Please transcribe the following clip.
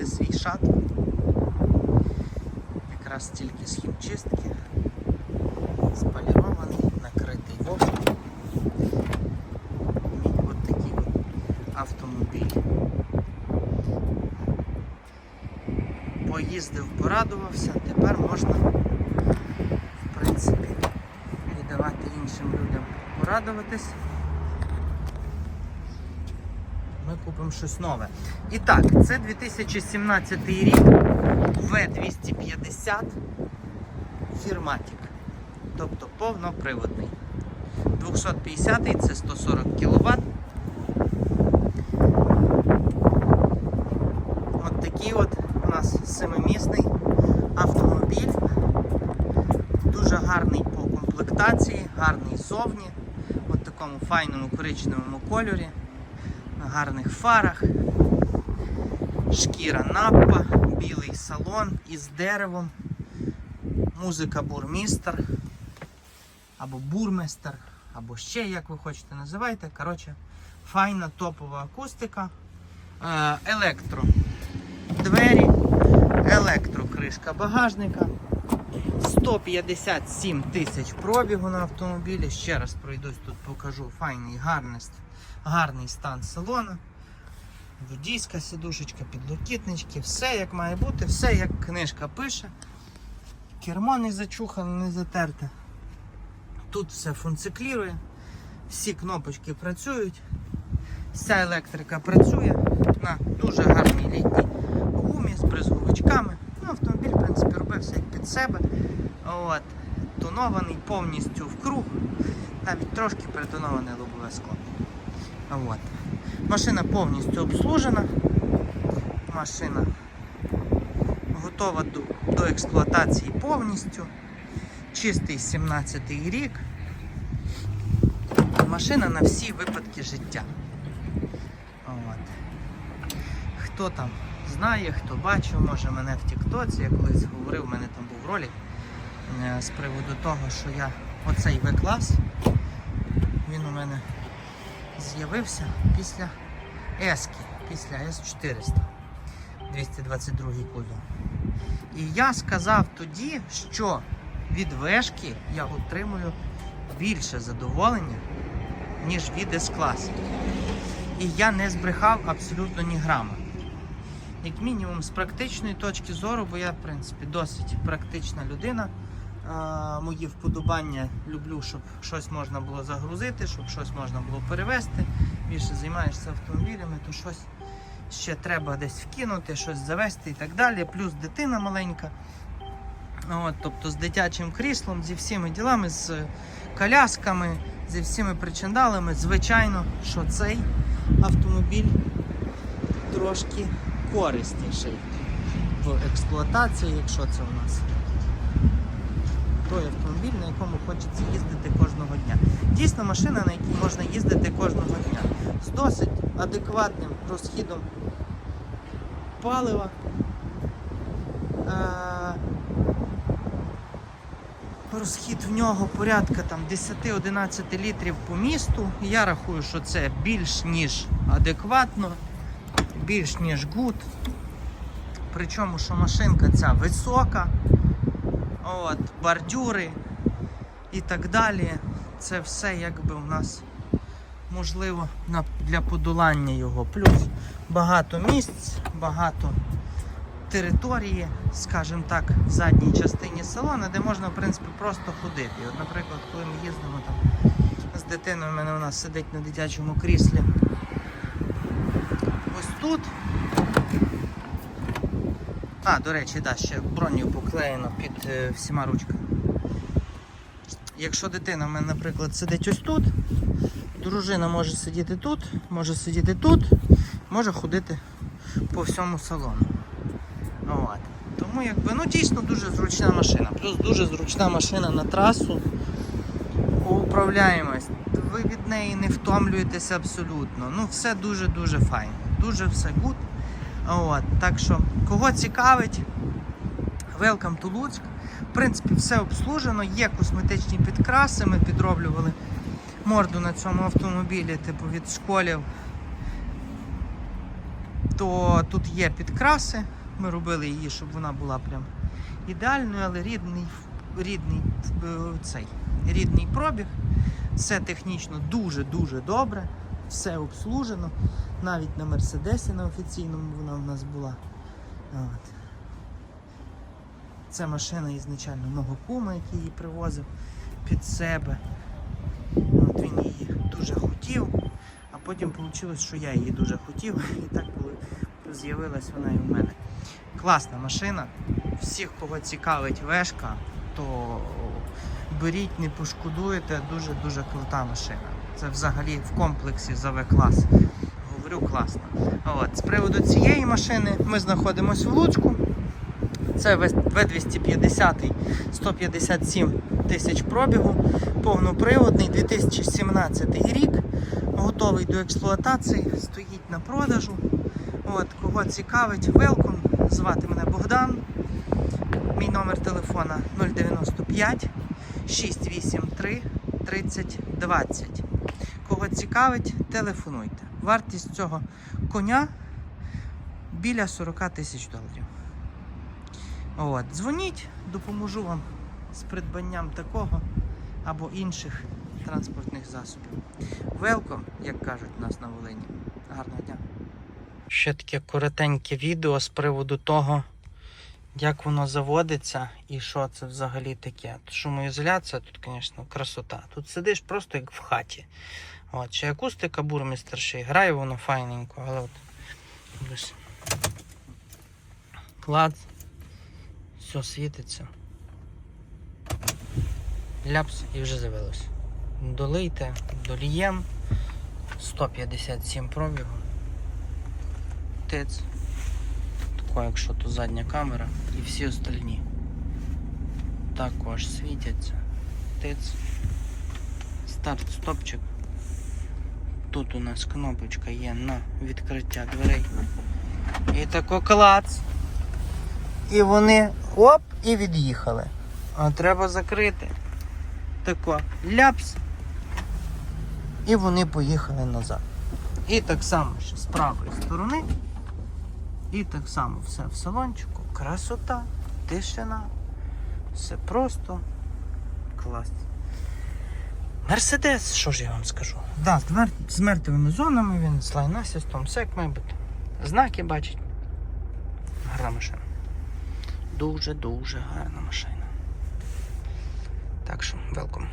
зробити свій шат. Якраз тільки з хімчистки, сполірований, накритий воском. Мій от такий автомобіль. Поїздив, порадувався, тепер можна, в принципі, і давати іншим людям порадуватись. Ми купимо щось нове. І так, це 2017 рік V250 Фірматік. Тобто повноприводний. 250 це 140 кВт. От такий от у нас семимісний автомобіль. Дуже гарний по комплектації, гарний зовні, от такому файному коричневому кольорі, на гарних фарах, шкіра напа, білий салон із деревом, музика бурмістер, або бурместер, або ще як ви хочете називайте. Коротше, файна топова акустика, Е, електро. Двері, електрокришка багажника. 157 тисяч пробігу на автомобілі. Ще раз пройдусь тут покажу файний гарний, гарний стан салону. Водійська сидушечка, підлокітнички, все як має бути, все як книжка пише. Кермо не зачухане, не затерте. Тут все функціклірує, всі кнопочки працюють, вся електрика працює на дуже гарній літній гумі з бризговичками. Як під себе. От. Тонований повністю в круг, навіть трошки притоноване лобове скло. От. Машина повністю обслужена. Машина готова до, до експлуатації повністю. Чистий 17-й рік. Машина на всі випадки життя. От. Хто там знає, хто бачив, може мене в Тіктоці, я колись говорив, у мене там був ролик е, з приводу того, що я оцей В-клас, він у мене з'явився після Ески, після С400, 222 кузов. І я сказав тоді, що від вешки я отримую більше задоволення, ніж від С-класу. І я не збрехав абсолютно ні грама. Як мінімум з практичної точки зору, бо я, в принципі, досить практична людина. Мої вподобання люблю, щоб щось можна було загрузити, щоб щось можна було перевезти. Більше займаєшся автомобілями, то щось ще треба десь вкинути, щось завести і так далі. Плюс дитина маленька. От, тобто з дитячим кріслом, зі всіми ділами, з колясками, зі всіми причиндалами, звичайно, що цей автомобіль трошки корисніший в експлуатації, якщо це у нас той автомобіль, на якому хочеться їздити кожного дня. Дійсно машина, на якій можна їздити кожного дня. З досить адекватним розхідом палива. Е, Розхід в нього порядка 10-11 літрів по місту. Я рахую, що це більш ніж адекватно, більш ніж гуд. Причому, що машинка ця висока, от, бордюри і так далі. Це все якби у нас можливо на- для подолання його. Плюс багато місць, багато території, скажімо так, в задній частині салону, де можна в принципі просто ходити. От, наприклад, коли ми їздимо там з дитиною, у мене вона сидить на дитячому кріслі. Тут. А, до речі, да, ще броню поклеєно під е, всіма ручками. Якщо дитина в мене, наприклад, сидить ось тут, дружина може сидіти тут, може сидіти тут, може ходити по всьому салону. От. Тому якби, ну дійсно дуже зручна машина. Плюс дуже зручна машина на трасу. Управляємось. Ви від неї не втомлюєтеся абсолютно. Ну, все дуже-дуже файно. Дуже все гуд. От. Так що, кого цікавить, welcome to Луцьк. В принципі, все обслужено, є косметичні підкраси, ми підроблювали морду на цьому автомобілі, типу від школів. то тут є підкраси. Ми робили її, щоб вона була прям ідеальною, але рідний, рідний е, цей рідний пробіг. Все технічно дуже-дуже добре, все обслужено. Навіть на Мерседесі на офіційному вона в нас була. От. Це машина ізначально мого кума, який її привозив під себе. От він її дуже хотів, а потім вийшло, що я її дуже хотів, і так з'явилась вона і в мене. Класна машина. Всіх, кого цікавить вешка, то беріть, не пошкодуєте, дуже-дуже крута машина. Це взагалі в комплексі за В-клас. Говорю класно. От, з приводу цієї машини ми знаходимося в Луцьку. Це В250 157 тисяч пробігу, повноприводний 2017 рік, готовий до експлуатації, стоїть на продажу. От, кого цікавить, велком. Звати мене Богдан. Мій номер телефона 095 683 30 20. Кого цікавить, телефонуйте. Вартість цього коня біля 40 тисяч доларів. От, дзвоніть, допоможу вам з придбанням такого або інших транспортних засобів. Велком, як кажуть у нас на Волині. Гарного дня. Ще таке коротеньке відео з приводу того, як воно заводиться і що це взагалі таке. Шумоізоляція, тут, звісно, красота. Тут сидиш просто як в хаті. От, ще акустика бурмістер ще грає воно файненько, але от ось клад, все світиться. Ляпс і вже завелось. Долийте, долієм. 157 пробігу. Тиц. Тако, якщо то задня камера і всі остальні. Також світяться. Тиц. Старт стопчик. Тут у нас кнопочка є на відкриття дверей. І тако клац. І вони оп і від'їхали. А треба закрити. Тако ляпс. І вони поїхали назад. І так само ще з правої сторони. І так само все в салончику. Красота, тишина. Все просто клас. Мерседес, що ж я вам скажу? Да, з мертвими зонами він з лайн-асістом, все як має бути. Знаки бачить. Гарна машина. Дуже-дуже гарна машина. Так що, велком.